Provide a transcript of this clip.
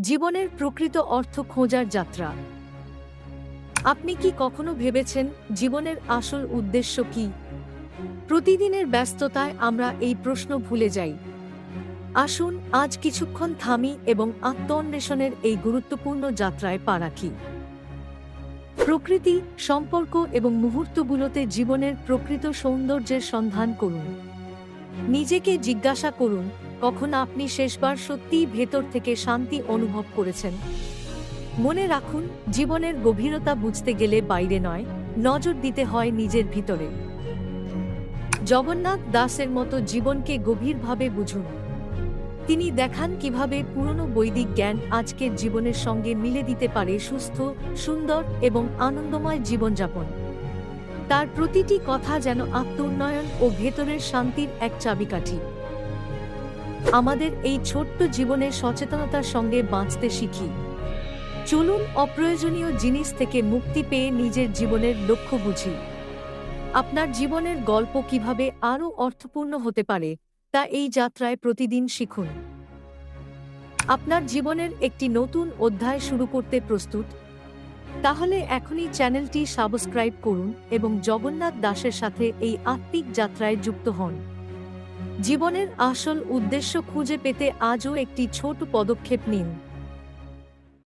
জীবনের প্রকৃত অর্থ খোঁজার যাত্রা। আপনি কি কখনো ভেবেছেন জীবনের আসল উদ্দেশ্য কি? প্রতিদিনের ব্যস্ততায় আমরা এই প্রশ্ন ভুলে যাই। আসুন আজ কিছুক্ষণ থামি এবং আত্মঅন্বেষণের এই গুরুত্বপূর্ণ যাত্রায় পা রাখি। প্রকৃতি, সম্পর্ক এবং মুহূর্তগুলোতে জীবনের প্রকৃত সৌন্দর্যের সন্ধান করুন। নিজেকে জিজ্ঞাসা করুন কখন আপনি শেষবার সত্যিই ভেতর থেকে শান্তি অনুভব করেছেন? মনে রাখুন, জীবনের গভীরতা বুঝতে গেলে বাইরে নয়, নজর দিতে হয় নিজের ভিতরে। জগন্নাথ দাসের মতো জীবনকে গভীরভাবে বুঝুন। তিনি দেখান কীভাবে পুরনো বৈদিক জ্ঞান আজকের জীবনের সঙ্গে মিলে দিতে পারে সুস্থ, সুন্দর এবং আনন্দময় জীবনযাপন। তার প্রতিটি কথা যেন আত্মোন্নয়ন ও ভেতরের শান্তির এক চাবিকাঠি। আমাদের এই ছোট্ট জীবনের সচেতনতার সঙ্গে বাঁচতে শিখি। চলুন অপ্রয়োজনীয় জিনিস থেকে মুক্তি পেয়ে নিজের জীবনের লক্ষ্য বুঝি। আপনার জীবনের গল্প কীভাবে আরও অর্থপূর্ণ হতে পারে, তা এই যাত্রায় প্রতিদিন শিখুন। আপনার জীবনের একটি নতুন অধ্যায় শুরু করতে প্রস্তুত? তাহলে এখনই চ্যানেলটি সাবস্ক্রাইব করুন এবং জগন্নাথ দাসের সাথে এই আত্মিক যাত্রায় যুক্ত হন। জীবনের আসল উদ্দেশ্য খুঁজে পেতে আজও একটি ছোট পদক্ষেপ নিন।